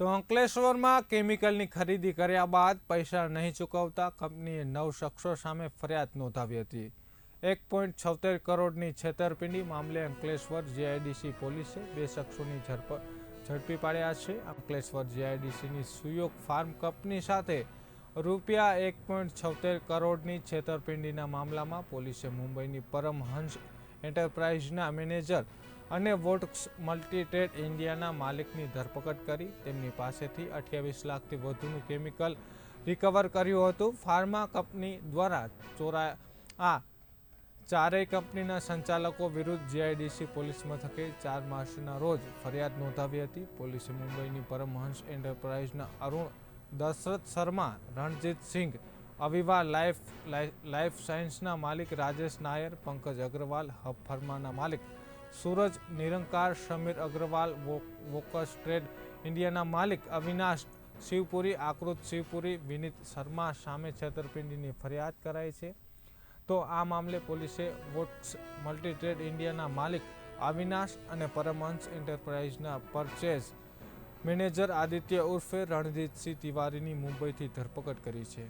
તો અંકલેશ્વરમાં કેમિકલની ખરીદી કર્યા બાદ પૈસા નહીં ચૂકવતા કંપનીએ નવ શખ્સો સામે ફરિયાદ નોંધાવી હતી. એક પોઈન્ટ છોતેર કરોડની છેતરપિંડી મામલે અંકલેશ્વર જીઆઈડીસી પોલીસે બે શખ્સોની ઝડપ ઝડપી પાડ્યા છે. અંકલેશ્વર જીઆઈડીસીની સુયોગ ફાર્મ કંપની સાથે રૂપિયા એક પોઈન્ટ છોતેર કરોડની છેતરપિંડીના મામલામાં પોલીસે મુંબઈની પરમહંસ એન્ટરપ્રાઇઝના મેનેજર અને વોટ્સ મલ્ટીટ્રેડ ઇન્ડિયાના માલિકની ધરપકડ કરી. તેમની પાસેથી અઠ્યાવીસ લાખથી વધુનું કેમિકલ રિકવર કર્યું હતું. ફાર્મા કંપની દ્વારા ચોરા આ ચારેય કંપનીના સંચાલકો વિરુદ્ધ જીઆઈડીસી પોલીસ મથકે ચાર માર્ચના રોજ ફરિયાદ નોંધાવી હતી. પોલીસે મુંબઈની પરમહંસ એન્ટરપ્રાઇઝના અરુણ દશરથ શર્મા, રણજીત સિંઘ, અવિવા લાઈફ લાઈફ સાયન્સના માલિક રાજેશ નાયર, પંકજ અગ્રવાલ, હબ ફર્માના માલિક સૂરજ, નિરંકાર, સમીર અગ્રવાલ વોકસ ટ્રેડ, ઇન્ડિયાના માલિક અવિનાશ શિવપુરી, આકૃત શિવપુરી, વિનીત શર્મા સામે છેતરપિંડીની ફરિયાદ કરાઈ છે. તો આ મામલે પોલીસે વોટ્સ મલ્ટીટ્રેડ ઇન્ડિયાના માલિક અવિનાશ અને પરમહંસ એન્ટરપ્રાઇઝના પરચેઝ મેનેજર આદિત્ય ઉર્ફે રણજીતસિંહ તિવારીની મુંબઈથી ધરપકડ કરી છે.